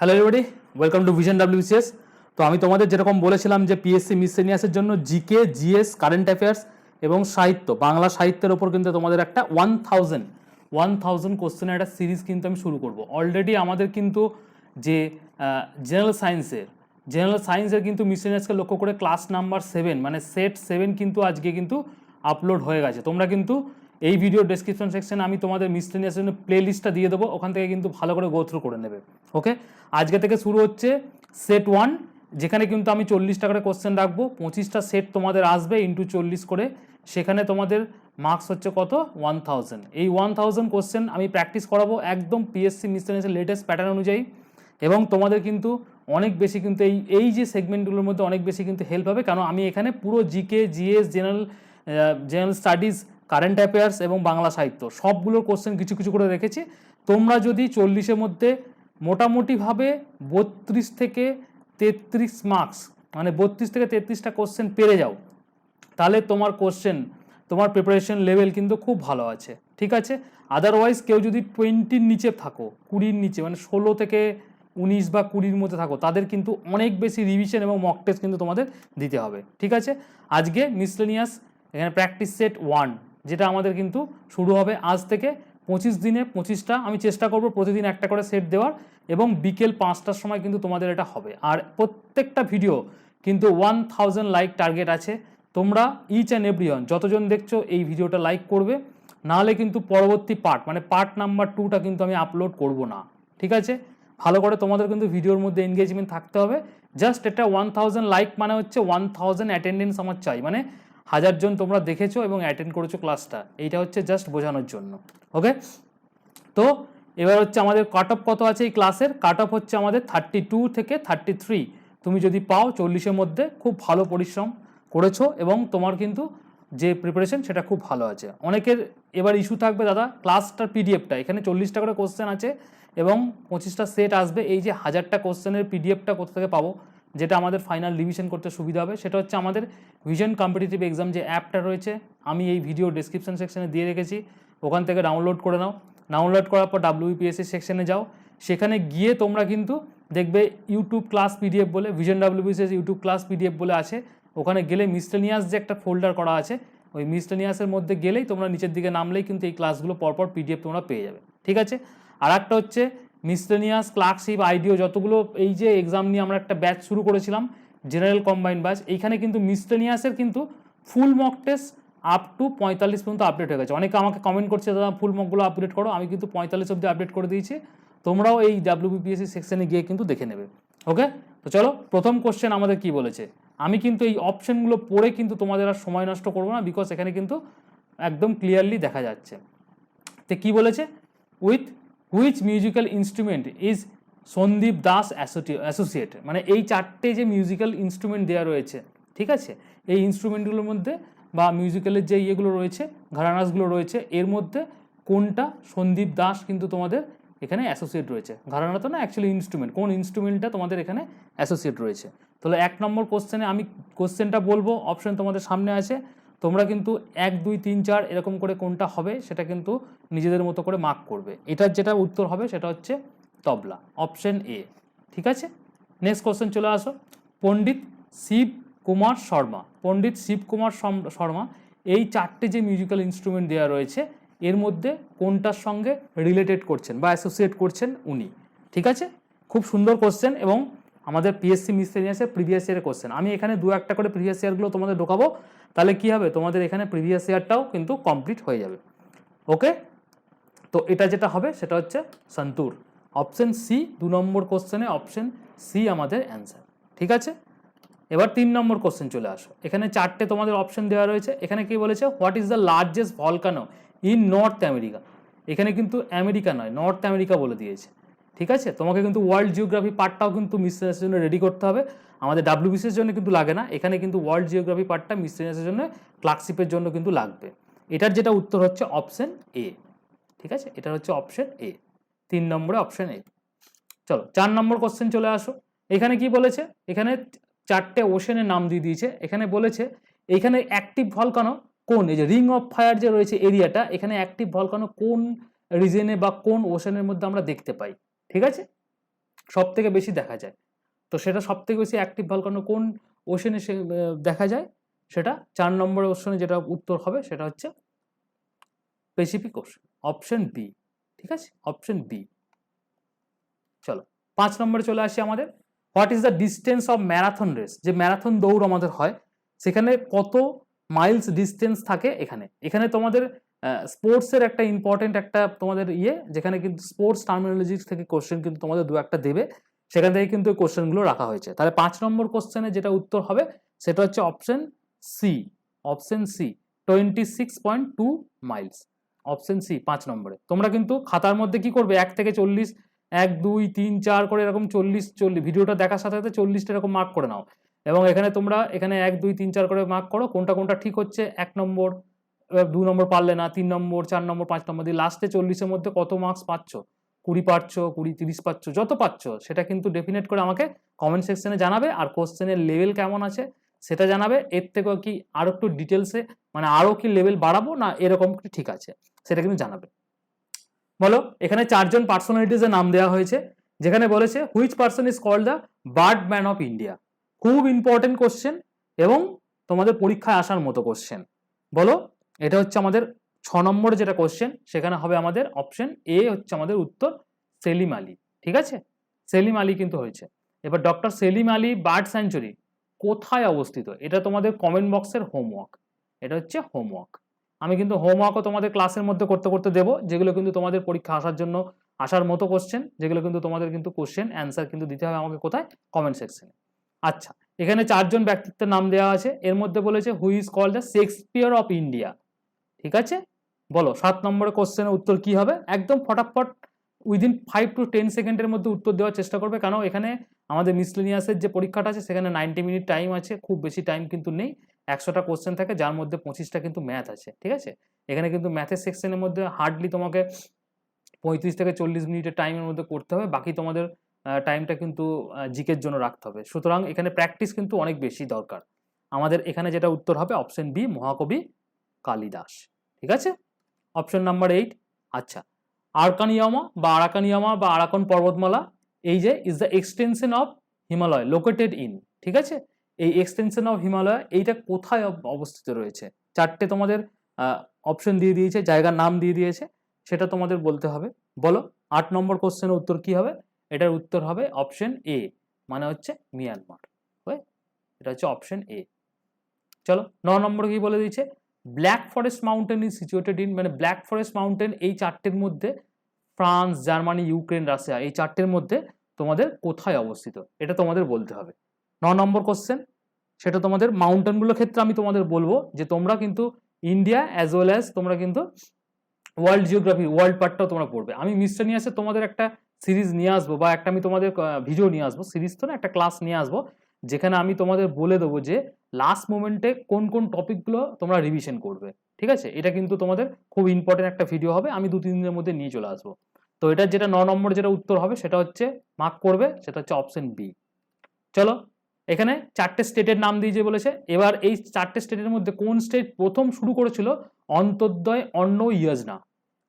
Hello everybody welcome to Vision WCS তো আমি তোমাদের যেরকম বলেছিলাম যে পিএসসি মিসেনিয়াসের জন্য জিকে জিএস কারেন্ট অ্যাফেয়ার্স এবং সাহিত্য, বাংলা সাহিত্যের ওপর কিন্তু তোমাদের একটা ওয়ান থাউজেন্ড ওয়ান থাউজেন্ড কোশ্চেনের একটা সিরিজ কিন্তু আমি শুরু করব। অলরেডি আমাদের কিন্তু যে জেনারেল সায়েন্সের জেনারেল সায়েন্সের কিন্তু মিসেনিয়াসকে লক্ষ্য করে ক্লাস নাম্বার সেভেন মানে সেট সেভেন কিন্তু আজকে কিন্তু আপলোড হয়ে গেছে। তোমরা কিন্তু এই ভিডিও ডেসক্রিপশন সেকশনে আমি তোমাদের মিসলেনিয়াস জন্য প্লে লিস্টটা দিয়ে দেবো, ওখান থেকে কিন্তু ভালো করে গো থ্রু করে নেবে ওকে আজকে থেকে শুরু হচ্ছে সেট ওয়ান যেখানে কিন্তু আমি চল্লিশটা করে কোশ্চেন রাখব, পঁচিশটা সেট তোমাদের আসবে ইন্টু চল্লিশ করে, সেখানে তোমাদের মার্কস হচ্ছে কত? ওয়ান থাউজেন্ড এই ওয়ান থাউজেন্ড কোশ্চেন আমি প্র্যাকটিস করাবো একদম পিএসসি মিসলেনিয়াসের লেটেস্ট প্যাটার্ন অনুযায়ী, এবং তোমাদের কিন্তু অনেক বেশি কিন্তু এই এই যে সেগমেন্টগুলোর মধ্যে অনেক বেশি কিন্তু হেল্প হবে, কারণ আমি এখানে পুরো GK GS general general studies current affairs এবং বাংলা সাহিত্য সবগুলোর কোশ্চেন কিছু কিছু করে রেখেছি। তোমরা যদি চল্লিশের মধ্যে মোটামুটিভাবে বত্রিশ থেকে তেত্রিশ মার্কস মানে বত্রিশ থেকে তেত্রিশটা কোশ্চেন পেরে যাও, তাহলে তোমার কোশ্চেন তোমার প্রিপারেশন লেভেল কিন্তু খুব ভালো আছে, ঠিক আছে? আদারওয়াইজ কেউ যদি টোয়েন্টির নিচে থাকো, কুড়ির নিচে মানে ষোলো থেকে উনিশ বা কুড়ির মধ্যে থাকো, তাদের কিন্তু অনেক বেশি রিভিশন এবং মক টেস্ট কিন্তু তোমাদের দিতে হবে, ঠিক আছে? আজকে মিসলেনিয়াস এখানে প্র্যাকটিস সেট ওয়ান যেটা আমাদের কিন্তু শুরু হবে আজ থেকে পঁচিশ দিনে, পঁচিশটা আমি চেষ্টা করব প্রতিদিন একটা করে সেট দেওয়ার এবং বিকেল পাঁচটার সময় কিন্তু তোমাদের এটা হবে। আর প্রত্যেকটা ভিডিও কিন্তু ওয়ান থাউজেন্ড লাইক টার্গেট আছে। তোমরা ইচ অ্যান্ড এভরি ওয়ান যতজন দেখছ এই ভিডিওটা লাইক করবে। নাহলে কিন্তু পরবর্তী পার্ট মানে পার্ট নাম্বার টুটা কিন্তু আমি আপলোড করব না। ঠিক আছে? ভালো করে তোমাদের কিন্তু ভিডিওর মধ্যে এনগেজমেন্ট থাকতে হবে। জাস্ট এটা ওয়ান থাউজেন্ড লাইক মানে হচ্ছে ওয়ান থাউজেন্ড অ্যাটেন্ডেন্স আমার চাই। মানে হাজারজন তোমরা দেখেছ এবং অ্যাটেন্ড করেছ ক্লাসটা এইটা হচ্ছে জাস্ট বোঝানোর জন্য। ওকে তো এবার হচ্ছে আমাদের কাট অফ কত আছে এই ক্লাসের কাট অফ হচ্ছে আমাদের থার্টি টু থেকে থার্টি থ্রি তুমি যদি পাও চল্লিশের মধ্যে, খুব ভালো পরিশ্রম করেছ এবং তোমার কিন্তু যে প্রিপারেশন সেটা খুব ভালো আছে। অনেকের এবার ইস্যু থাকবে দাদা ক্লাসটার পিডিএফটা এখানে চল্লিশটা করে কোশ্চেন আছে এবং পঁচিশটা সেট আসবে। এই যে হাজারটা কোশ্চেনের পিডিএফটা কোথা থেকে পাবো? যেটা আমাদের ফাইনাল রিভিশন করতে সুবিধা হবে, সেটা হচ্ছে আমাদের ভিশন কম্পিটিটিভ এক্সাম যে অ্যাপটা রয়েছে, আমি এই ভিডিও ডিসক্রিপশন সেকশনে দিয়ে রেখেছি, ওখান থেকে ডাউনলোড করে নাও। ডাউনলোড করার পর ডাব্লিউপিএসসি সেকশনে যাও, সেখানে গিয়ে তোমরা কিন্তু দেখবে ইউটিউব ক্লাস পিডিএফ বলে Vision WPSS YouTube class PDF বলে আছে, ওখানে গেলে মিস্টেনিয়াস যে একটা ফোল্ডার করা আছে, ওই মিস্টেনিয়াসের মধ্যে গেলেই তোমরা নিচের দিকে নামলেই কিন্তু এই ক্লাসগুলো পরপর পিডিএফ তোমরা পেয়ে যাবে। ঠিক আছে? আর একটা হচ্ছে মিসলেনিয়াস, ক্লার্কশিপ, আইডিও, যতগুলো এই যে এক্সাম নিয়ে আমরা একটা ব্যাচ শুরু করেছিলাম জেনারেল কম্বাইন ব্যাচ এইখানে কিন্তু মিসলেনিয়াসের কিন্তু full mock test up to পঁয়তাল্লিশ পর্যন্ত আপডেট হয়ে গেছে। অনেকে আমাকে কমেন্ট করছে, দাদা ফুল মকগুলো আপডেট করো, আমি কিন্তু পঁয়তাল্লিশ অব্দি আপডেট করে দিয়েছি। তোমরাও এই ডাব্লিউবিপিএসসি সেকশনে গিয়ে কিন্তু দেখে নেবে। ওকে তো চলো, প্রথম কোশ্চেন আমাদের কি বলেছে? আমি কিন্তু এই অপশনগুলো পড়ে কিন্তু তোমাদের আর সময় নষ্ট করব না বিকজ এখানে কিন্তু একদম ক্লিয়ারলি দেখা যাচ্ছে। তো কি বলেছে? With which musical instrument is Sandeep Das associate মানে এই চারটে যে মিউজিক্যাল ইনস্ট্রুমেন্ট দেওয়া রয়েছে, ঠিক আছে? এই ইনস্ট্রুমেন্টগুলোর মধ্যে বা মিউজিক্যালের যে ইয়েগুলো রয়েছে, ঘরানাসগুলো রয়েছে, এর মধ্যে কোনটা সন্দীপ দাস কিন্তু তোমাদের এখানে অ্যাসোসিয়েট রয়েছে? ঘরানা তো না অ্যাকচুয়ালি ইনস্ট্রুমেন্ট কোন ইনস্ট্রুমেন্টটা তোমাদের এখানে অ্যাসোসিয়েট রয়েছে? তাহলে এক নম্বর কোশ্চেনে আমি কোশ্চেনটা বলব। অপশন তোমাদের সামনে আছে। তোমরা কিন্তু এক, দুই, তিন, চার এরকম করে কোনটা হবে সেটা কিন্তু নিজেদের মতো করে মার্ক করবে। এটার যেটা উত্তর হবে সেটা হচ্ছে তবলা অপশন এ ঠিক আছে? নেক্সট কোশ্চেন চলে আসো। পণ্ডিত শিব কুমার শর্মা, পণ্ডিত শিব কুমার শর্মা, এই চারটে যে মিউজিক্যাল ইনস্ট্রুমেন্ট দেওয়া রয়েছে, এর মধ্যে কোনটার সঙ্গে রিলেটেড করছেন বা অ্যাসোসিয়েট করছেন উনি? ঠিক আছে? খুব সুন্দর কোশ্চেন এবং আমাদের পিএসসি মিসেনিয়াসের প্রিভিয়াস ইয়ারের কোশ্চেন আমি এখানে দু একটা করে প্রিভিয়াস ইয়ারগুলো তোমাদের ঢোকাবো, তাহলে কি হবে? তোমাদের এখানে প্রিভিয়াস ইয়ারটাও কিন্তু কমপ্লিট হয়ে যাবে। ওকে তো এটা যেটা হবে, সেটা হচ্ছে সন্তুর অপশন সি দু নম্বর কোশ্চেনে অপশন সি আমাদের অ্যান্সার ঠিক আছে? এবার তিন নম্বর কোশ্চেন চলে আসো। এখানে চারটে তোমাদের অপশন দেওয়া রয়েছে। এখানে কি বলেছে? What is the largest volcano in North America এখানে কিন্তু আমেরিকা নয় নর্থ আমেরিকা বলে দিয়েছে। ঠিক আছে? তোমাকে কিন্তু ওয়ার্ল্ড জিওগ্রাফি পার্টটাও কিন্তু মিসেন্সের জন্য রেডি করতে হবে। আমাদের ডাব্লিউবিসির জন্য কিন্তু লাগে না। এখানে কিন্তু ওয়ার্ল্ড জিওগ্রাফি পার্টটা মিসেন্সের জন্য ক্লার্কশিপের জন্য কিন্তু লাগবে। এটার যেটা উত্তর হচ্ছে অপশন এ ঠিক আছে? এটা হচ্ছে অপশন এ তিন নম্বরে অপশন এ চলো, চার নম্বর কোশ্চেন চলে আসো। এখানে কি বলেছে? এখানে চারটে ওশেনের নাম দিয়ে দিয়েছে। এখানে বলেছে, এখানে অ্যাক্টিভ ভলকানো কোন? এই যে রিং অফ ফায়ার যে রয়েছে এরিয়াটা এখানে অ্যাক্টিভ ভলকানো কোন রিজনে বা কোন ওশেনের মধ্যে আমরা দেখতে পাই? ঠিক আছে? সব থেকে বেশি দেখা যায়। তো সেটা সব থেকে বেশি অ্যাক্টিভ ভলকানো কোন ওশনে সে দেখা যায়? সেটা চার নম্বরের ওশনে যেটা উত্তর হবে সেটা হচ্ছে প্যাসিফিক ওশন অপশন বি ঠিক আছে? অপশন বি চলো, পাঁচ নম্বরে চলে আসি আমাদের। What is the distance of marathon race যে ম্যারাথন দৌড় আমাদের হয়, সেখানে কত মাইলস ডিস্টেন্স থাকে এখানে? এখানে তোমাদের স্পোর্টসের একটা ইম্পর্টেন্ট একটা তোমাদের ইয়ে যেখানে কিন্তু স্পোর্টস টার্মিনোলজি থেকে কোশ্চেন কিন্তু তোমাদের দু একটা দেবে। সেখান থেকে কিন্তু কোশ্চেনগুলো রাখা হয়েছে। তাহলে পাঁচ নম্বর কোশ্চেনে যেটা উত্তর হবে, সেটা হচ্ছে option C option C twenty six point two miles option C পাঁচ নম্বরে। তোমরা কিন্তু খাতার মধ্যে কি করবে? এক থেকে চল্লিশ, এক, দুই, তিন, চার করে এরকম চল্লিশ চল্লিশ, ভিডিওটা দেখার সাথে সাথে চল্লিশটা এরকম মার্ক করে নাও। এবং এখানে তোমরা এখানে এক, দুই, তিন, চার করে মার্ক করো। কোনটা কোনটা ঠিক হচ্ছে? এক নম্বর। দু নম্বর পারলে না, তিন নম্বর, চার নম্বর, পাঁচ নম্বর, দিয়ে লাস্টে চল্লিশের মধ্যে কত মার্কস পাচ্ছ? কুড়ি পাচ্ছ, কুড়ি তিরিশ পাচ্ছ, যত পাচ্ছ, সেটা কিন্তু ডেফিনেট করে আমাকে কমেন্ট সেকশনে জানাবে আর কোশ্চেনের লেভেল কেমন আছে সেটা জানাবে। এর থেকেও কি আরও একটু ডিটেলসে মানে আরও কি লেভেল বাড়াবো না এরকম ঠিক আছে সেটা কিন্তু জানাবে। বলো, এখানে চারজন পার্সোনালিটিজ এর নাম দেওয়া হয়েছে, যেখানে বলেছে which person is called the bird man of India খুব ইম্পর্টেন্ট কোশ্চেন এবং তোমাদের পরীক্ষায় আসার মতো কোশ্চেন বলো এটা হচ্ছে আমাদের ছ নম্বর যেটা কোশ্চেন সেখানে হবে আমাদের অপশন এ হচ্ছে আমাদের উত্তর সেলিম আলী। ঠিক আছে? সেলিম আলী কিন্তু হয়েছে। এবার doctor Salim Ali bird sanctuary কোথায় অবস্থিত? এটা তোমাদের কমেন্ট বক্সের হোমওয়ার্ক এটা হচ্ছে হোমওয়ার্ক আমি কিন্তু হোমওয়ার্কও তোমাদের ক্লাসের মধ্যে করতে করতে দেবো, যেগুলো কিন্তু তোমাদের পরীক্ষা আসার জন্য আসার মতো কোশ্চেন যেগুলো কিন্তু তোমাদের কিন্তু কোশ্চেন অ্যান্সার কিন্তু দিতে হবে আমাকে কোথায়? কমেন্ট সেকশনে আচ্ছা এখানে চারজন ব্যক্তিত্বের নাম দেওয়া আছে। এর মধ্যে বলেছে who is called the Shakespeare of India ঠিক আছে? বলো, সাত নম্বরের কোশ্চেনের উত্তর কি হবে? একদম ফটাফট উইদিন ফাইভ টু টেন সেকেন্ডের মধ্যে উত্তর দেওয়ার চেষ্টা করবে। কেন? এখানে আমাদের মিসলেনিয়াসের যে পরীক্ষাটা আছে, সেখানে নাইনটি মিনিট টাইম আছে, খুব বেশি টাইম কিন্তু নেই। একশোটা কোশ্চেন থাকে, যার মধ্যে পঁচিশটা কিন্তু ম্যাথ আছে, ঠিক আছে? এখানে কিন্তু ম্যাথের সেকশনের মধ্যে হার্ডলি তোমাকে পঁয়ত্রিশ থেকে চল্লিশ মিনিটের টাইমের মধ্যে করতে হবে। বাকি তোমাদের টাইমটা কিন্তু জিকের জন্য রাখতে হবে। সুতরাং এখানে প্র্যাকটিস কিন্তু অনেক বেশি দরকার। আমাদের এখানে যেটা উত্তর হবে অপশন বি মহাকবি কালিদাস। ঠিক আছে? অপশন নাম্বার এইট আচ্ছা। আরকানিয়ামা বা আরাকানিয়ামা বা আরাকন পর্বতমালা, এই যে is the extension of Himalaya located in ঠিক আছে? এই এক্সটেনশন অফ হিমালয় এইটা কোথায় অব- অবস্থিত রয়েছে? চারটে তোমাদের অপশন দিয়ে দিয়েছে, জায়গার নাম দিয়ে দিয়েছে, সেটা তোমাদের বলতে হবে। বলো, আট নম্বর কোশ্চেনের উত্তর কি হবে? এটার উত্তর হবে অপশন এ মানে হচ্ছে মিয়ানমার এটা হচ্ছে অপশন এ চলো, ন নম্বর কি বলে দিয়েছে? Black forest mountain is situated in মানে ব্ল্যাক ফরেস্ট মাউন্টেন এই চারটের মধ্যে ফ্রান্স জার্মানি ইউক্রেন রাশিয়া এই চারটের মধ্যে তোমাদের কোথায় অবস্থিত? এটা তোমাদের বলতে হবে। ন নম্বর কোশ্চেন সেটা তোমাদের মাউন্টেনগুলোর ক্ষেত্রে আমি তোমাদের বলব যে তোমরা কিন্তু ইন্ডিয়া অ্যাজ ওয়েল অ্যাজ তোমরা কিন্তু ওয়ার্ল্ড জিওগ্রাফি ওয়ার্ল্ড পার্টটাও তোমরা পড়বে। আমি মিস্টার নিয়ে আসে তোমাদের একটা সিরিজ নিয়ে আসব বা একটা আমি তোমাদের ভিডিও নিয়ে আসব। সিরিজ তো না, একটা ক্লাস নিয়ে আসব। যেখানে আমি তোমাদের বলে দেবো যে লাস্ট মোমেন্টে কোন কোন টপিকগুলো তোমরা রিভিশন করবে, ঠিক আছে? এটা কিন্তু তোমাদের খুব ইম্পর্টেন্ট একটা ভিডিও হবে, আমি দু তিন দিনের মধ্যে নিয়ে চলে আসব। তো এটার যেটা ন নম্বর যেটা উত্তর হবে, সেটা হচ্ছে মার্ক করবে, সেটা হচ্ছে অপশন বি চলো, এখানে চারটে স্টেটের নাম দিয়ে যে বলেছে, এবার এই চারটে স্টেটের মধ্যে কোন স্টেট প্রথম শুরু করেছিল? অন্তর্দয়, অন্ন, ইয়োজনা।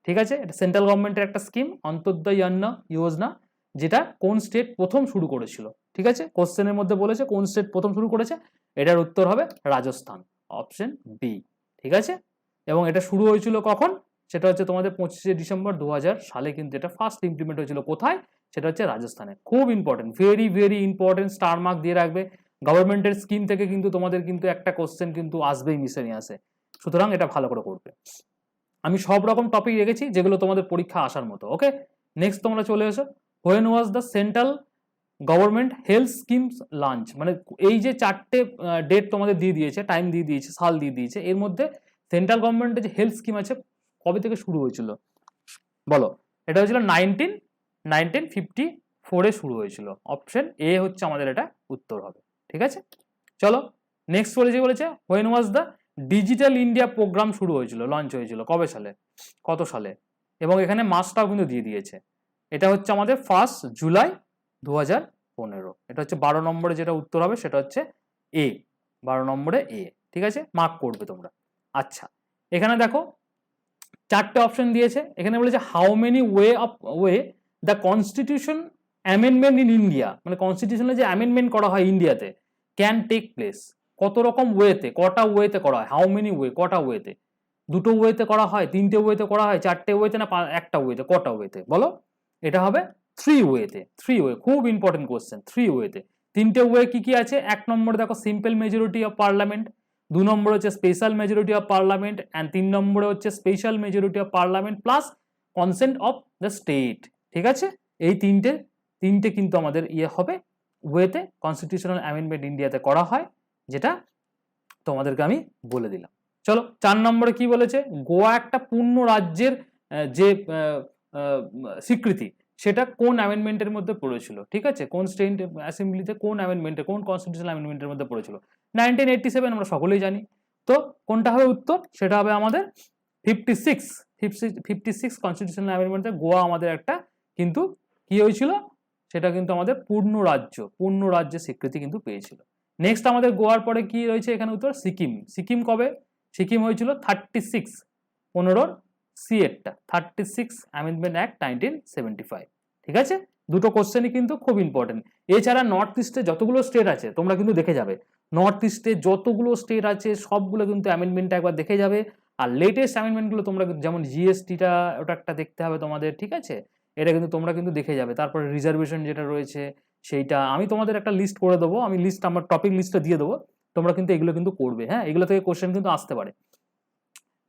ঠিক আছে? এটা সেন্ট্রাল গভর্নমেন্টের একটা স্কিম অন্তর্দয়, অন্ন, ইয়োজনা, যেটা কোন স্টেট প্রথম শুরু করেছিল? ঠিক আছে? কোশ্চেনের মধ্যে বলেছে কোন স্টেট প্রথম শুরু করেছে? এটার উত্তর হবে রাজস্থান অপশন বি ঠিক আছে? এবং এটা শুরু হয়েছিল কখন? সেটা হচ্ছে তোমাদের পঁচিশে ডিসেম্বর দু হাজার সালে, কিন্তু এটা ফার্স্ট ইমপ্লিমেন্ট হয়েছিল কোথায়? সেটা হচ্ছে রাজস্থানে। খুব important very very important star mark দিয়ে রাখবে। গভর্নমেন্টের স্কিম থেকে কিন্তু তোমাদের কিন্তু একটা কোশ্চেন কিন্তু আসবেই, মিশে নিয়ে আসে। সুতরাং এটা ভালো করে করবে। আমি সব রকম টপিক রেখেছি, যেগুলো তোমাদের পরীক্ষা আসার মতো ওকে নেক্সট তোমরা চলে এসো। When was the central government health schemes launch মানে এই যে চারটে ডেট তোমাদের দিয়ে দিয়েছে টাইম দিয়ে দিয়েছে, সাল দিয়ে দিয়েছে, এর মধ্যে সেন্ট্রাল গভর্নমেন্টের যে হেলথ স্কিম আছে, কবে থেকে শুরু হয়েছিল? বলো। এটা হয়েছিল নাইনটিন নাইনটিন ফিফটি ফোরে শুরু হয়েছিল। অপশন এ হচ্ছে আমাদের এটা উত্তর হবে। ঠিক আছে? চলো নেক্সট বলেছে বলেছে when was the digital India program শুরু হয়েছিল লঞ্চ হয়েছিল, কবে সালে? কত সালে? এবং এখানে মাসটাও কিন্তু দিয়ে দিয়েছে। এটা হচ্ছে আমাদের ফার্স্ট জুলাই দু হাজার পনেরো। এটা হচ্ছে বারো নম্বরে যেটা উত্তর হবে, সেটা হচ্ছে এ বারো নম্বরে এ ঠিক আছে? মার্ক করবে তোমরা। আচ্ছা এখানে দেখো, চারটে অপশন দিয়েছে। এখানে বলেছে how many way of way the constitution amendment in India মানে কনস্টিটিউশনে যে অ্যামেন্ডমেন্ট করা হয় ইন্ডিয়াতে ক্যান টেক প্লেস কত রকম ওয়েতে কটা ওয়েতে করা হয়? হাউ মেনি ওয়ে কটা ওয়েতে দুটো ওয়েতে করা হয়, তিনটে ওয়েতে করা হয়, চারটে ওয়েতে না একটা ওয়েতে কটা ওয়েতে বলো। এটা হবে থ্রি ওয়েতে থ্রি ওয়ে খুব ইম্পর্টেন্ট কোশ্চেন থ্রি ওয়েতে তিনটে ওয়ে কি কি আছে? এক নম্বরে দেখো সিম্পল মেজরিটি অফ পার্লামেন্ট দু নম্বরে হচ্ছে special majority of parliament and তিন নম্বরে হচ্ছে special majority of parliament plus consent of the state ঠিক আছে? এই তিনটে তিনটে কিন্তু আমাদের ইয়ে হবে। ওয়েতে কনস্টিটিউশনাল অ্যামেন্ডমেন্ট ইন্ডিয়াতে করা হয়, যেটা তোমাদেরকে আমি বলে দিলাম। চলো, চার নম্বরে কি বলেছে? গোয়া একটা পূর্ণ রাজ্যের যে স্বীকৃতি। সেটা কোন অ্যামেন্ডমেন্টের মধ্যে পড়েছিল, ঠিক আছে? কোন স্টেট অ্যাসেম্বলিতে কোন অ্যামেন্ডমেন্টে কোন কনস্টিটিউশন অ্যামেন্ডমেন্টের মধ্যে পড়েছিল? নাইনটিন এইটটি সেভেন আমরা সকলেই জানি। তো কোনটা হবে উত্তর? সেটা হবে আমাদের fifty six fifty six constitutional অ্যামেন্ডমেন্টে Goa আমাদের একটা কিন্তু কি হয়েছিল? সেটা কিন্তু আমাদের পূর্ণ রাজ্য, পূর্ণ রাজ্যের স্বীকৃতি কিন্তু পেয়েছিল। নেক্সট আমাদের গোয়ার পরে কি রয়েছে এখানে উত্তর? সিকিম। সিকিম কবে? সিকিম হয়েছিল থার্টি সিক্স পনেরোর সি এরটা thirty six amendment act nineteen seventy five ঠিক আছে? দুটো কোশ্চেনই কিন্তু খুব ইম্পর্টেন্ট এছাড়া নর্থ ইস্টে যতগুলো স্টেট আছে, তোমরা কিন্তু দেখে যাবে। নর্থ ইস্টে যতগুলো স্টেট আছে, সবগুলো কিন্তু অ্যামেন্ডমেন্টটা একবার দেখে যাবে। আর লেটেস্ট অ্যামেন্ডমেন্টগুলো তোমরা যেমন জিএসটিটা ওটা একটা দেখতে হবে তোমাদের, ঠিক আছে? এটা কিন্তু তোমরা কিন্তু দেখে যাবে। তারপরে রিজার্ভেশন যেটা রয়েছে, সেইটা আমি তোমাদের একটা লিস্ট করে দেবো। আমি লিস্ট আমার টপিক লিস্টটা দিয়ে দেবো। তোমরা কিন্তু এগুলো কিন্তু করবে হ্যাঁ? এগুলো থেকে কোশ্চেন কিন্তু আসতে পারে।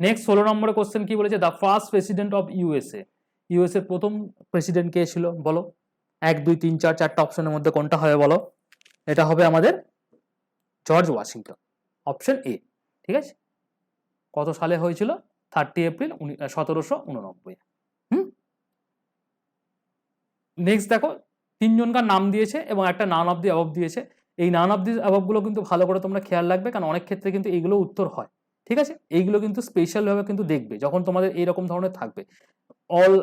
নেক্সট ষোলো নম্বরে কোশ্চেন কি বলেছে? The first president of USA USA প্রথম প্রেসিডেন্ট কে ছিল, বলো? এক, দুই, তিন, চার, চারটা অপশনের মধ্যে কোনটা হবে বলো? এটা হবে আমাদের জর্জ ওয়াশিংটন অপশন এ ঠিক আছে? কত সালে হয়েছিল? থার্টি এপ্রিল সতেরোশো উননব্বই হুম? নেক্সট দেখো তিনজনকার নাম দিয়েছে এবং একটা নান অফ দি অ্যাবভ দিয়েছে। এই নান অফ দি অ্যাবভগুলো কিন্তু ভালো করে তোমরা খেয়াল রাখবে, কারণ অনেক ক্ষেত্রে কিন্তু এইগুলো উত্তর হয়, ঠিক আছে? এইগুলো কিন্তু স্পেশালভাবে কিন্তু দেখবে, যখন তোমাদের এইরকম ধরনের থাকবে। অল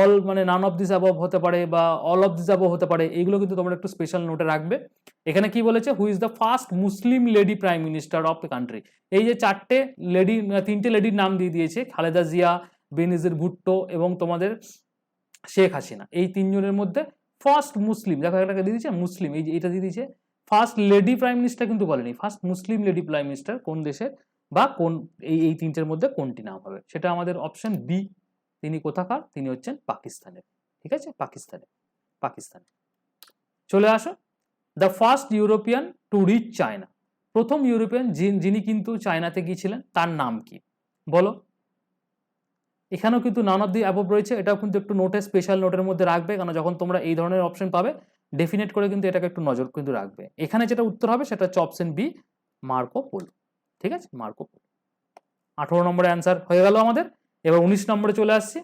অল মানে নান অফ দিস অ্যাবভ হতে পারে বা অল অফ দিস অ্যাবভ হতে পারে, এইগুলো কিন্তু তোমরা একটু স্পেশাল নোটে রাখবে। এখানে কি বলেছে? Who is the first Muslim lady prime minister of the country এই যে চারটে লেডি তিনটে লেডির নাম দিয়ে দিয়েছে, খালেদা জিয়া, বেনিজের ভুট্টো এবং তোমাদের শেখ হাসিনা। এই তিনজনের মধ্যে ফার্স্ট মুসলিম দেখো এটাকে দিয়ে দিয়েছে মুসলিম এই যে এটা দিয়ে দিয়েছে ফার্স্ট লেডি প্রাইম মিনিস্টার কিন্তু বলেনি। First Muslim lady prime minister কোন দেশের বা কোন, এই এই তিনটের মধ্যে কোনটি নাম হবে? সেটা আমাদের অপশন বি তিনি কোথাকার? তিনি হচ্ছেন পাকিস্তানের। ঠিক আছে? পাকিস্তানে পাকিস্তানে চলে আসো the first European to reach China প্রথম ইউরোপিয়ান যিনি কিন্তু চায়নাতে গিয়েছিলেন, তার নাম কি? বলো। এখানেও কিন্তু নান অফ দি অ্যাবভ রয়েছে। এটাও কিন্তু একটু নোটে স্পেশাল নোটের মধ্যে রাখবে। কারণ যখন তোমরা এই ধরনের অপশন পাবে ডেফিনেট করে কিন্তু এটাকে একটু নজর কিন্তু রাখবে। এখানে যেটা উত্তর হবে, সেটা হচ্ছে অপশন বি মার্কো পোলো ঠিক আছে? মার্কো পোলো আঠারো নম্বরে অ্যান্সার হয়ে গেল আমাদের। এবার উনিশ নম্বরে চলে আসছি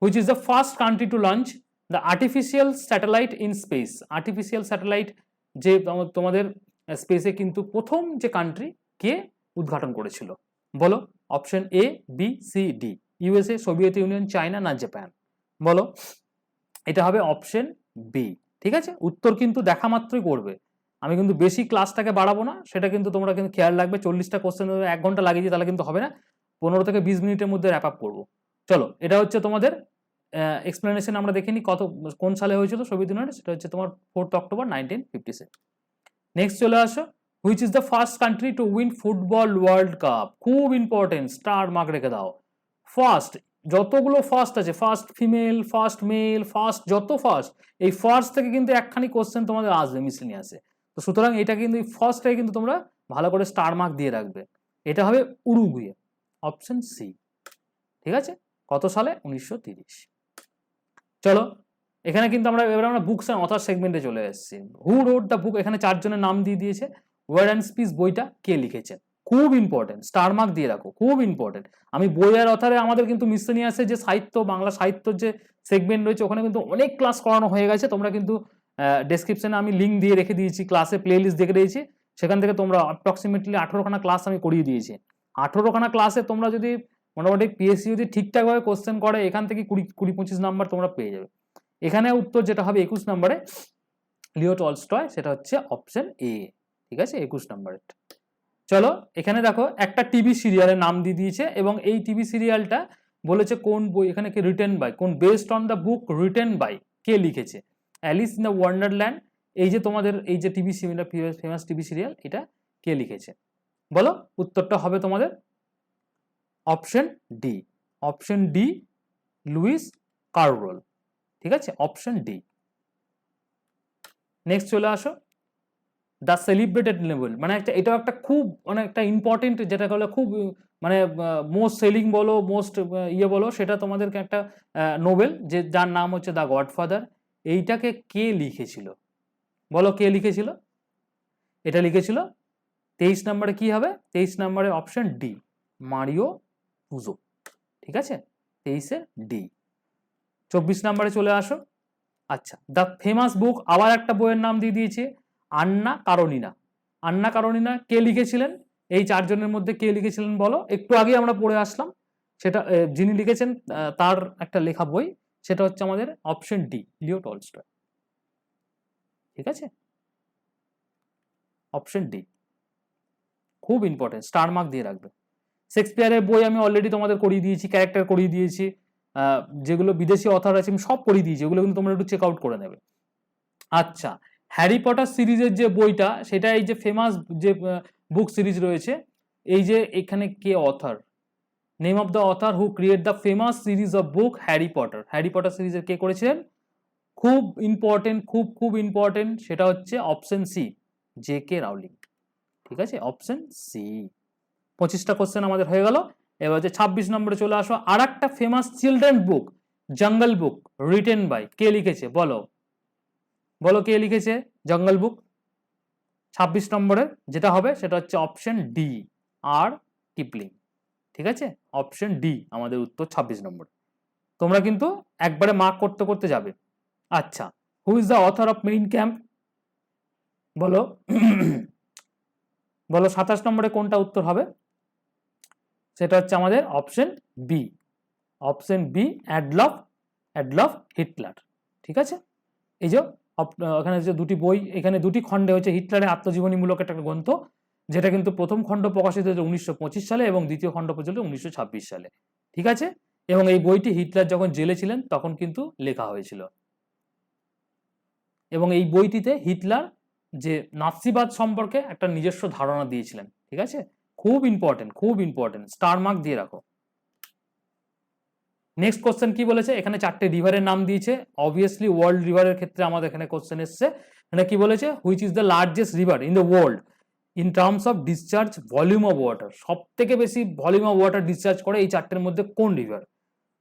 which is the first country to launch the artificial satellite in space artificial satellite যে তোমাদের স্পেসে কিন্তু প্রথম যে কান্ট্রি কে উদ্ঘাটন করেছিল। বলো option A B C D USA Soviet Union China না জাপান বলো, এটা হবে অপশন বি ঠিক আছে? উত্তর কিন্তু দেখা মাত্রই করবে। আমি কিন্তু বেশি ক্লাসটাকে বাড়াবো না, সেটা কিন্তু তোমরা কিন্তু খেয়াল রাখবে, চল্লিশটা কোশ্চেন এক ঘণ্টা লাগিয়ে তাহলে কিন্তু হবে না। পনেরো থেকে বিশ মিনিটের মধ্যে র্যাপ আপ করব। চলো, এটা হচ্ছে তোমাদের এক্সপ্লেনেশন আমরা দেখিনি কত, কোন সালে হয়েছিল সোভিয়েত ইউনিয়ন সেটা হচ্ছে তোমার fourth October nineteen fifty next চলে আসো which is the first country to win football world cup খুব ইম্পর্টেন্ট স্টার মার্ক রেখে দাও। ফার্স্ট যতগুলো ফার্স্ট আছে first female first male first যত ফার্স্ট এই ফার্স্ট থেকে কিন্তু একখানি কোশ্চেন তোমাদের আসবে মিসলিনিয়াসে তো সুতরাং এটা কিন্তু, এই ফার্স্টটাকে কিন্তু তোমরা ভালো করে স্টার মার্ক দিয়ে রাখবে। এটা হবে উরুগুয়ে। অপশন সি ঠিক আছে? কত সালে? উনিশশো চলো, এখানে কিন্তু আমরা, এবার আমরা বুকস অ্যান্ড অথার সেগমেন্টে চলে এসেছি। হু রোড দ্য বুক এখানে চারজনের নাম দিয়ে দিয়েছে। ওয়ার্ড অ্যান্ড স্পিচ বইটা কে লিখেছেন খুব ইম্পর্টেন্ট স্টার মার্ক দিয়ে রাখো, খুব ইম্পর্টেন্ট আমি বই আর অথারে আমাদের কিন্তু মিসলেনিয়াসে যে সাহিত্য, বাংলা সাহিত্যর যে সেগমেন্ট রয়েছে, ওখানে কিন্তু অনেক ক্লাস করানো হয়ে গেছে। তোমরা কিন্তু ডেসক্রিপশনে আমি লিঙ্ক দিয়ে রেখে দিয়েছি ক্লাসে প্লে লিস্ট দেখে দিয়েছি। সেখান থেকে তোমরা অ্যাপ্রক্সিমেটলি আঠেরোখানা ক্লাস আমি করিয়ে দিয়েছি। আঠেরোখানা ক্লাসে তোমরা যদি মোটামুটি পিএসসি যদি ঠিকঠাকভাবে কোশ্চেন করে, এখান থেকে কুড়ি কুড়ি পঁচিশ নাম্বার তোমরা পেয়ে যাবে। এখানে উত্তর যেটা হবে একুশ নম্বরে লিও টলস্টয়, সেটা হচ্ছে অপশন এ ঠিক আছে? একুশ নম্বরের চলো, এখানে দেখো, একটা টিভি সিরিয়ালের নাম দিয়ে দিয়েছে, এবং এই টিভি সিরিয়ালটা বলেছে কোন বই, এখানে কি রিটেন বাই কোন based on the book written by কে লিখেছে? অ্যালিস ইন দ্য ওয়ান্ডারল্যান্ড এই যে তোমাদের, এই যে TV serial famous TV serial এটা কে লিখেছে? বলো, উত্তরটা হবে তোমাদের। Option D. Option D, Lewis Carroll. ঠিক আছে? Option D. নেক্সট চলে আসো। দ্য সেলিব্রেটেড লেভেল মানে একটা, এটাও একটা খুব মানে একটা ইম্পর্টেন্ট যেটা বলে খুব মানে মোস্ট সেলিং বলো মোস্ট ইয়ে বলো, সেটা তোমাদেরকে একটা নোবেল, যে, যার নাম হচ্ছে দ্য গডফাদার। এইটাকে কে লিখেছিল? বলো কে লিখেছিল? এটা লিখেছিল তেইশ নম্বরে কি হবে? তেইশ নম্বরে অপশন ডি মারিও পুজো। ঠিক আছে? তেইশে ডি চব্বিশ নম্বরে চলে আসো। আচ্ছা দ্য ফেমাস বুক আবার একটা বইয়ের নাম দিয়ে দিয়েছে, আন্না কারণিনা। আন্না কারণিনা কে লিখেছিলেন? এই চারজনের মধ্যে কে লিখেছিলেন বলো? একটু আগে আমরা পড়ে আসলাম। সেটা যিনি লিখেছেন তার একটা লেখা বই, সেটা হচ্ছে আমাদের অপশন ডি লিও টলস্টয়। ঠিক আছে? অপশন ডি খুব ইম্পর্টেন্ট স্টার মার্ক দিয়ে রাখবে। শেক্সপিয়ারের বই আমি অলরেডি তোমাদের করিয়ে দিয়েছি ক্যারেক্টার করিয়ে দিয়েছি যেগুলো বিদেশি অথার আছে, আমি সব করিয়ে দিয়েছি ওগুলো কিন্তু তোমরা একটু চেক আউট করে নেবে। আচ্ছা হ্যারি পটার সিরিজের যে বইটা, সেটা এই যে ফেমাস যে বুক সিরিজ রয়েছে, এই যে এখানে কে author name of the author who create the famous series of book Harry Potter Harry Potter সিরিজের কে করেছিলেন? খুব ইম্পর্টেন্ট খুব খুব ইম্পর্টেন্ট সেটা হচ্ছে option C J K Rowling ঠিক আছে? অপশন সি পঁচিশটা কোশ্চেন আমাদের হয়ে গেল। এবার হচ্ছে ছাব্বিশ নম্বরে চলে আসো। আর একটা ফেমাস চিলড্রেন বুক জঙ্গল বুক রিটেন বাই কে লিখেছে? বলো। বলো কে লিখেছে জঙ্গল বুক ছাব্বিশ নম্বরে যেটা হবে সেটা হচ্ছে অপশন ডি আর কিপলিং ঠিক আছে? অপশন ডি আমাদের উত্তর ছাব্বিশ নম্বর। তোমরা কিন্তু একবারে মার্ক করতে করতে যাবে। আচ্ছা who is the author of Mein Kampf বলো। বলো সাতাশ নম্বরে কোনটা উত্তর হবে? সেটা হচ্ছে আমাদের option B option B Adolf Adolf Hitler ঠিক আছে? এই যে এখানে যে দুটি বই, এখানে দুটি খণ্ডে হচ্ছে হিটলারের আত্মজীবনীমূলক একটা গ্রন্থ, যেটা কিন্তু প্রথম খণ্ড প্রকাশিত হয়েছে উনিশশো পঁচিশ সালে এবং দ্বিতীয় খণ্ড পর্যন্ত উনিশশো ছাব্বিশ সালে। ঠিক আছে? এবং এই বইটি হিটলার যখন জেলে ছিলেন, তখন কিন্তু লেখা হয়েছিল। এবং এই বইটিতে হিটলার যে নাৎসিবাদ সম্পর্কে একটা নিজস্ব ধারণা দিয়েছিলেন, ঠিক আছে? খুব ইম্পর্টেন্ট খুব ইম্পর্টেন্ট স্টার মার্ক দিয়ে রাখো। নেক্সট কোশ্চেন কি বলেছে? এখানে চারটে রিভারের নাম দিয়েছে। অবভিয়াসলি ওয়ার্ল্ড রিভারের ক্ষেত্রে আমাদের এখানে কোশ্চেন এসছে। এখানে কি বলেছে? Which is the largest river in the world in terms of discharge volume of water সব থেকে বেশি ভলিউম অফ ওয়াটার ডিসচার্জ করে এই চারটের মধ্যে কোন রিভার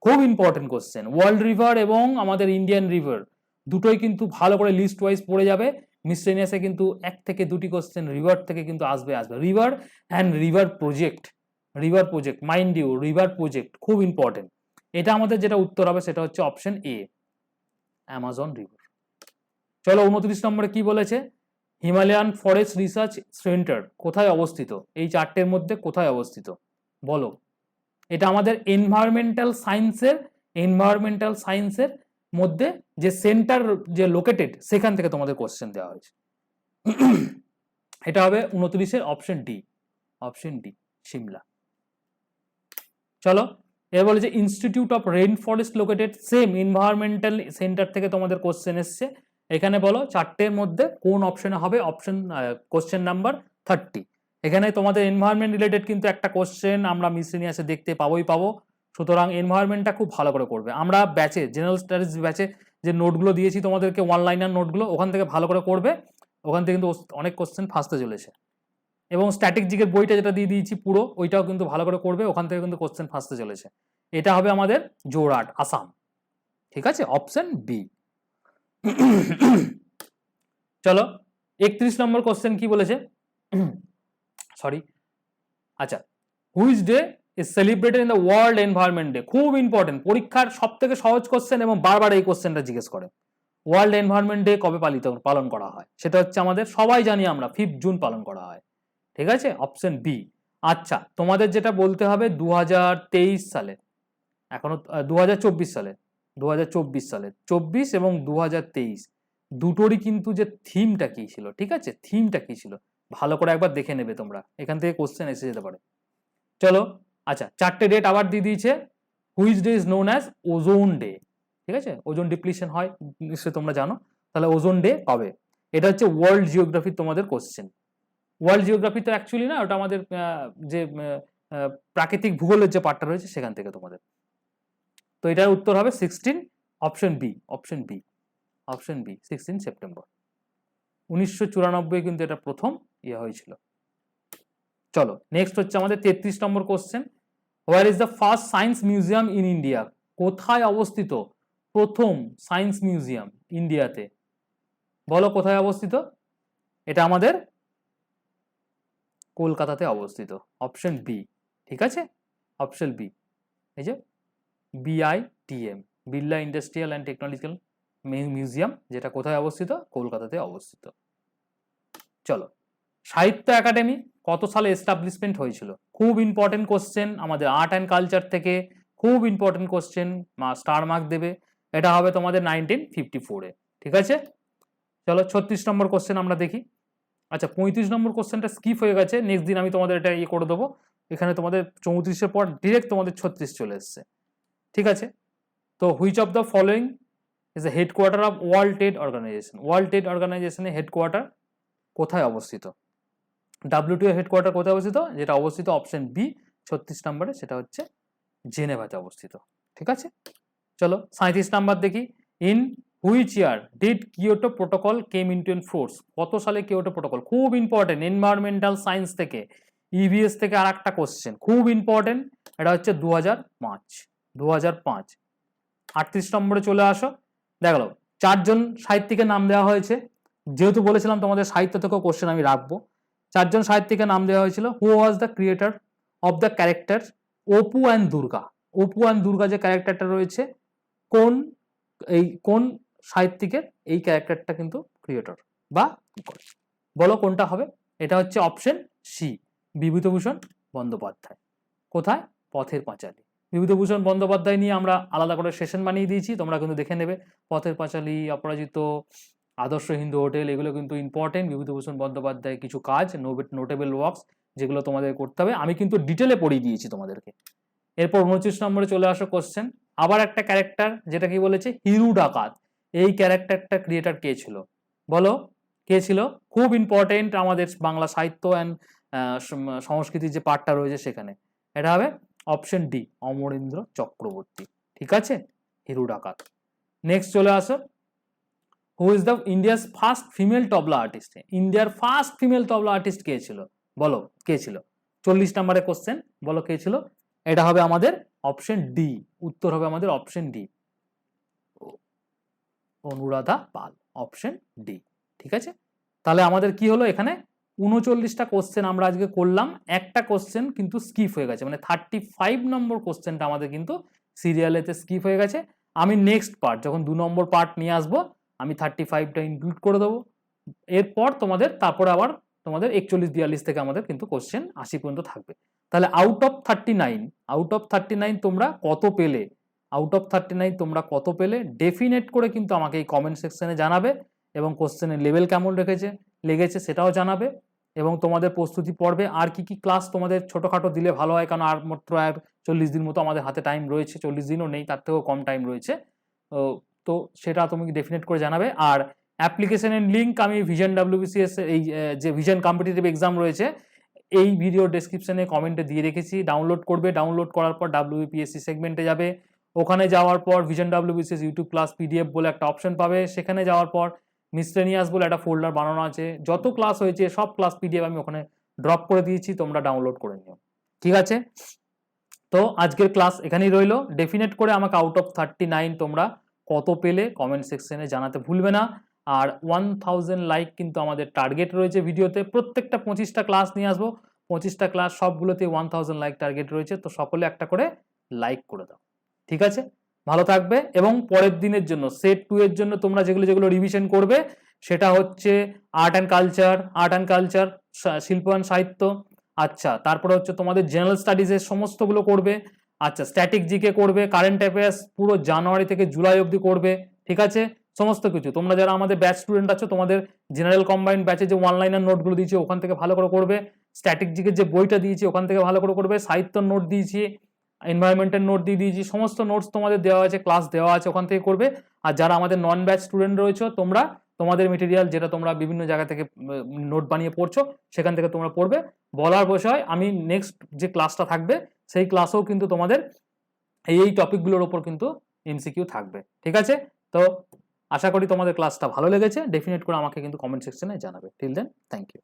খুব ইম্পর্টেন্ট কোশ্চেন ওয়ার্ল্ড রিভার এবং আমাদের ইন্ডিয়ান রিভার দুটোই কিন্তু ভালো করে লিস্ট ওয়াইজ পড়ে যাবে। মিসলেনিয়াসে কিন্তু এক থেকে দুটি কোশ্চেন রিভার থেকে কিন্তু আসবে আসবে। River and river project river project mind you river project খুব ইম্পর্টেন্ট এটা আমাদের যেটা উত্তর হবে সেটা হচ্ছে অপশন এ অ্যামাজন রিভার চলো উনত্রিশ নম্বরে কি বলেছে? হিমালয়ান ফরেস্ট রিসার্চ সেন্টার কোথায় অবস্থিত? এই চারটের মধ্যে কোথায় অবস্থিত? বলো। এটা আমাদের এনভায়রনমেন্টাল সায়েন্সের এনভায়রনমেন্টাল সায়েন্সের মধ্যে যে সেন্টার যে লোকেটেড সেখান থেকে তোমাদের কোশ্চেন দেওয়া হয়েছে। এটা হবে উনত্রিশের option D option D Shimla. চলো, এবার বলেছে institute of rain forest located same environmental centre থেকে তোমাদের কোশ্চেন এসছে। এখানে বলো চারটের মধ্যে কোন অপশনে হবে? অপশন কোশ্চেন নাম্বার থার্টি এখানে তোমাদের এনভায়রনমেন্ট রিলেটেড কিন্তু একটা কোশ্চেন আমরা মিসলিনিয়াসে দেখতে পাবোই পাবো। সুতরাং এনভায়রনমেন্টটা খুব ভালো করে করবে। আমরা ব্যাচে জেনারেল স্টাডিজ ব্যাচে যে নোটগুলো দিয়েছি তোমাদেরকে ওয়ান নোটগুলো ওখান থেকে ভালো করে করবে। ওখান থেকে কিন্তু অনেক কোশ্চেন ফাঁসতে চলেছে এবং স্ট্যাটিক জিকের বইটা যেটা দিয়ে দিয়েছি পুরো, ওইটাও কিন্তু ভালো করে করবে। ওখান থেকে কিন্তু কোশ্চেন ফাঁসতে চলেছে এটা হবে আমাদের জোরহাট আসাম ঠিক আছে? অপশন বি চলো, একত্রিশ নম্বর কোশ্চেন কি বলেছে? সরি আচ্ছা which day is celebrated in the world environment day খুব ইম্পর্টেন্ট পরীক্ষার সব থেকে সহজ কোশ্চেন এবং বারবার এই কোশ্চেনটা জিজ্ঞেস করে ওয়ার্ল্ড এনভায়রনমেন্ট ডে কবে পালিত, পালন করা হয়? সেটা হচ্ছে আমাদের সবাই জানি আমরা ফিফথ জুন পালন করা হয়। ঠিক আছে? অপশন বি আচ্ছা তোমাদের যেটা বলতে হবে দুহাজার তেইশ সালে, এখনও দু হাজার চব্বিশ সালে দু হাজার চব্বিশ সালে, চব্বিশ এবং দু হাজার তেইশ। দুটোরই কিন্তু যে থিমটা কি ছিল, ঠিক আছে? থিমটা কি ছিল? ভালো করে একবার দেখে নেবে তোমরা। এখান থেকে কোশ্চেন এসে যেতে পারে। চলো আচ্ছা চারটে ডেট আবার দিয়ে দিয়েছে which day is known as ozone day ঠিক আছে? ওজোন ডিপ্লিশন হয়, নিশ্চয়ই তোমরা জানো। তাহলে ওজোন ডে কবে? এটা হচ্ছে ওয়ার্ল্ড জিওগ্রাফি তোমাদের কোশ্চেন ওয়ার্ল্ড জিওগ্রাফি তো অ্যাকচুয়ালি না, ওটা আমাদের যে প্রাকৃতিক ভূগোলের যে পার্টটা রয়েছে, সেখান থেকে তোমাদের। তো এটার উত্তর হবে sixteen option B option B option B sixteen September উনিশশো চুরানব্বই কিন্তু এটা প্রথম ইয়ে হয়েছিল। চলো নেক্সট হচ্ছে আমাদের তেত্রিশ নম্বর question where is the first science museum in India কোথায় অবস্থিত? প্রথম সায়েন্স মিউজিয়াম ইন্ডিয়াতে বলো কোথায় অবস্থিত? এটা আমাদের কলকাতাতে অবস্থিত। অপশন বি ঠিক আছে? অপশন বি এই যে BITM Birla industrial and technological museum যেটা কোথায় অবস্থিত? কলকাতাতে অবস্থিত। চলো সাহিত্য একাডেমি কত সালে এস্টাবলিশমেন্ট হয়েছিল? খুব ইম্পর্টেন্ট কোশ্চেন আমাদের আর্ট অ্যান্ড কালচার থেকে খুব ইম্পর্টেন্ট কোশ্চেন স্টার মার্ক দেবে। এটা হবে তোমাদের নাইনটিন ফিফটি ফোরে ঠিক আছে? চলো ছত্রিশ নম্বর কোশ্চেন আমরা দেখি। আচ্ছা পঁয়ত্রিশ নম্বর কোশ্চেনটা স্কিপ হয়ে গেছে। নেক্সট দিন আমি তোমাদের এটা ইয়ে করে দেবো। এখানে তোমাদের চৌত্রিশের পর ডিরেক্ট তোমাদের ছত্রিশ চলে এসছে। ঠিক আছে? তো which of the following is the headquarter of world trade organization world trade অর্গানাইজেশনের হেডকোয়ার্টার কোথায় অবস্থিত? ডাব্লিউটিও হেডকোয়ার্টার কোথায় অবস্থিত? যেটা অবস্থিত অপশন বি ছত্রিশ নম্বরে, সেটা হচ্ছে জেনেভাতে অবস্থিত। ঠিক আছে? চলো সাঁত্রিশ নাম্বার দেখি। In which year did Kyoto protocol came in force কত সালে কিয়োটো প্রোটোকল খুব ইম্পর্টেন্ট এনভায়রনমেন্টাল সায়েন্স থেকে ইভিএস থেকে আর একটা কোশ্চেন খুব ইম্পর্টেন্ট এটা হচ্ছে দু হাজার পাঁচ দু হাজার পাঁচ। আটত্রিশ নম্বরে চলে আসো। দেখল চারজন সাহিত্যিকের নাম দেওয়া হয়েছে। যেহেতু বলেছিলাম তোমাদের সাহিত্য থেকেও কোশ্চেন আমি রাখব। চারজন সাহিত্যিকের নাম দেওয়া হয়েছিল। Who was the creator of the character Apu and Durga Apu and Durga যে ক্যারেক্টারটা রয়েছে, কোন এই, কোন সাহিত্যিকের এই ক্যারেক্টারটা কিন্তু ক্রিয়েটর বা বলো কোনটা হবে? এটা হচ্ছে অপশন সি বিভূতিভূষণ বন্দ্যোপাধ্যায়। কোথায়? পথের পাঁচালী। বিভূতিভূষণ বন্দ্যোপাধ্যায় নিয়ে আমরা আলাদা করে সেশন বানিয়ে দিয়েছি, তোমরা কিন্তু দেখে নেবে। পথের পাঁচালী, অপরাজিত আদর্শ হিন্দু হোটেল, এগুলো কিন্তু ইম্পর্টেন্ট বিভূতিভূষণ বন্দ্যোপাধ্যায় কিছু কাজ নোবেট নোটেবল ওয়ার্কস যেগুলো তোমাদের করতে হবে। আমি কিন্তু ডিটেলে পড়িয়ে দিয়েছি তোমাদেরকে। এরপর উনত্রিশ নম্বরে চলে আসো কোশ্চেন আবার একটা ক্যারেক্টার যেটা কি বলেছে? হিরু ডাকাত। এই ক্যারেক্টারটা ক্রিয়েটার কে ছিল? বলো, কে ছিল? খুব ইম্পর্টেন্ট আমাদের বাংলা সাহিত্য অ্যান্ড সংস্কৃতির যে পার্টটা রয়েছে সেখানে। এটা হবে অপশন ডি অমরেন্দ্র চক্রবর্তী। ঠিক আছে? হিরু ডাকাত। নেক্সট চলে আসো। Who is the India's first female tabla artist ইন্ডিয়ার ফার্স্ট ফিমেল তবলা আর্টিস্ট কে ছিল? বলো, কে ছিল? চল্লিশ নম্বরের কোশ্চেন বলো কে ছিল? এটা হবে আমাদের অপশন ডি উত্তর হবে আমাদের option D Anuradha Pal option D ঠিক আছে? তাহলে আমাদের কি হলো এখানে? উনচল্লিশটা কোশ্চেন আমরা আজকে করলাম, একটা কোশ্চেন কিন্তু স্কিপ হয়ে গেছে মানে থার্টি ফাইভ নম্বর কোশ্চেনটা আমাদের কিন্তু সিরিয়ালেতে স্কিপ হয়ে গেছে। আমি নেক্সট পার্ট যখন দু নম্বর পার্ট নিয়ে আসব আমি থার্টি ফাইভটা ইনক্লুড করে দেবো। এরপর তোমাদের, তারপরে আবার তোমাদের একচল্লিশ বিয়াল্লিশ থেকে আমাদের কিন্তু কোশ্চেন আশি পর্যন্ত থাকবে। তাহলে out of thirty nine out of thirty nine তোমরা কত পেলে? আউট অফ থার্টি নাইন তোমরা কত পেলে? ডেফিনেট করে কিন্তু আমাকে এই কমেন্ট সেকশনে জানাবে এবং কোশ্চেনের লেভেল কেমন রেখেছে, লেগেছে সেটাও জানাবে এবং তোমাদের প্রস্তুতি পর্বে আর কি কি ক্লাস তোমাদের ছোটোখাটো দিলে ভালো হয়, কারণ আর মাত্র আর চল্লিশ দিন মতো আমাদের হাতে টাইম রয়েছে, চল্লিশ দিনও নেই, তার থেকেও কম টাইম রয়েছে। তো সেটা তুমি ডেফিনেট করে জানাবে। আর অ্যাপ্লিকেশনের লিঙ্ক আমি ভিশন ডাব্লিউবিসিএস এই যে ভিশন কম্পিটিটিভ এক্সাম রয়েছে, এই ভিডিও ডেসক্রিপশনে কমেন্টে দিয়ে রেখেছি। ডাউনলোড করবে ডাউনলোড করার পর ডাব্লিউপিএসসি সেগমেন্টে যাবে। ওখানে যাওয়ার পর vision WBCS YouTube class PDF বলে একটা অপশন পাবে। সেখানে যাওয়ার পর মিসলেনিয়াস বলে একটা ফোল্ডার বানানো আছে। যত ক্লাস হয়েছে, সব ক্লাস পিডিএফ আমি ওখানে ড্রপ করে দিয়েছি, তোমরা ডাউনলোড করে নিও। ঠিক আছে? তো আজকের ক্লাস এখানেই রইল। ডেফিনেট করে আমাকে আউট অফ থার্টি নাইন তোমরা কত পেলে কমেন্ট সেকশনে জানাতে ভুলবে না। আর ওয়ান থাউজেন্ড লাইক কিন্তু আমাদের টার্গেট রয়েছে ভিডিওতে। প্রত্যেকটা পঁচিশটা ক্লাস নিয়ে আসব। পঁচিশটা ক্লাস সবগুলোতে ওয়ান থাউজেন্ড লাইক টার্গেট রয়েছে। তো সকলে একটা করে লাইক করে দাও। ঠিক আছে? ভালো থাকবে এবং পরের দিনের জন্য সেট টু এর জন্য তোমরা যেগুলো যেগুলো রিভিশন করবে, সেটা হচ্ছে art and culture art and culture শিল্প অ্যান্ড সাহিত্য। আচ্ছা তারপরে হচ্ছে তোমাদের জেনারেল স্টাডিজের সমস্তগুলো করবে। আচ্ছা স্ট্যাটিক জিকে করবে কারেন্ট অ্যাফেয়ার্স পুরো জানুয়ারি থেকে জুলাই অবধি করবে, ঠিক আছে? সমস্ত কিছু। তোমরা যারা আমাদের ব্যাচ স্টুডেন্ট আছো, তোমাদের জেনারেল কম্বাইন্ড ব্যাচে যে অনলাইনের নোটগুলো দিয়েছি, ওখান থেকে ভালো করে করবে। স্ট্যাটিক জিকের যে বইটা দিয়েছি, ওখান থেকে ভালো করে করবে। সাহিত্য নোট দিয়েছি এনভায়রনমেন্টের নোট দিয়ে দিয়েছি, সমস্ত নোটস তোমাদের দেওয়া আছে ক্লাস দেওয়া আছে, ওখান থেকে করবে। আর যারা আমাদের নন ব্যাচ স্টুডেন্ট রয়েছে, তোমরা তোমাদের মেটেরিয়াল যেটা তোমরা বিভিন্ন জায়গা থেকে নোট বানিয়ে পড়ছো, সেখান থেকে তোমরা পড়বে। বলার বিষয় আমি নেক্সট যে ক্লাসটা থাকবে সেই ক্লাসেও কিন্তু তোমাদের এই এই টপিকগুলোর ওপর কিন্তু এমসিকিউ থাকবে, ঠিক আছে? তো আশা করি তোমাদের ক্লাসটা ভালো লেগেছে। ডেফিনেট করে আমাকে কিন্তু কমেন্ট সেকশনে জানাবে। Till then thank you